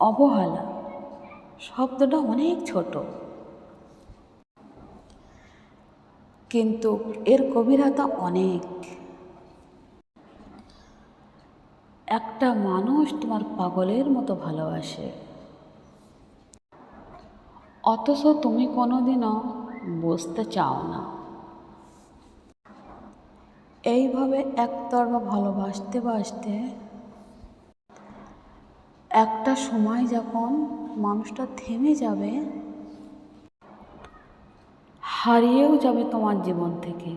অবহেলা। শব্দটা অনেক ছোট। কিন্তু এর গভীরতা অনেক। একটা মানুষ তোমার পাগলের মতো ভালোবাসে। অথচ তুমি কোনোদিনও বুঝতে চাও না। এইভাবে একতরফা ভালোবাসতে বাসতে একটা সময় যখন মানুষটা থেমে যাবে, হারিয়েও যাবে তোমার জীবন থেকে।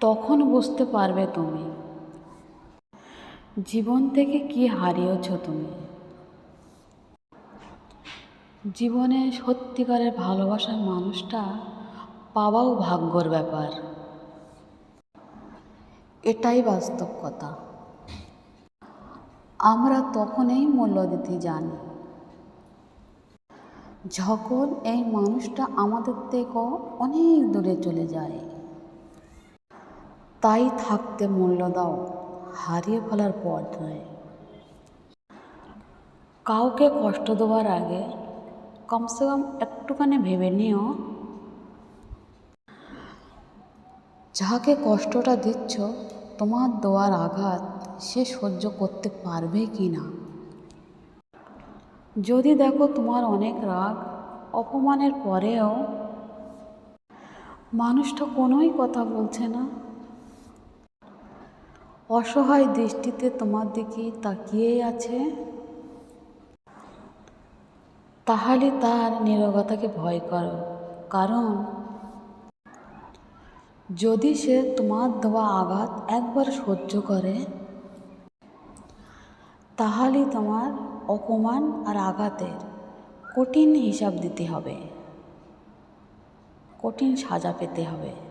তখন বুঝতে পারবে তুমি জীবন থেকে কি হারিয়েছ তুমি। জীবনে সত্যিকারের ভালোবাসার মানুষটা পাওয়াও ভাগ্যর ব্যাপার। এটাই বাস্তব কথা। আমরা তখনই মূল্য দিতে জানি। যখন এই মানুষটা আমাদের থেকেও অনেক দূরে চলে যায়, তাই থাকতে মূল্য দাও, হারিয়ে ফেলার পথ নয়। কাউকে কষ্ট দেওয়ার আগে কমসে কম একটুখানি ভেবে নিও, যাকে কষ্টটা দিচ্ছ তোমার দেওয়ার আঘাত সে সহ্য করতে পারবে কি না? যদি দেখো তোমার অনেক রাগ, অপমানের পরেও মানুষটা কোনোই কথা বলছে না। অসহায় দৃষ্টিতে তোমার দিকে তাকিয়েই আছে। তাহলে তার নিরবতাকে ভয় করো, কারণ যদি সে তোমার দেওয়া আঘাত একবার সহ্য করে, তাহলে তোমার অপমান আর আঘাতের কঠিন হিসাব দিতে হবে, কঠিন সাজা পেতে হবে।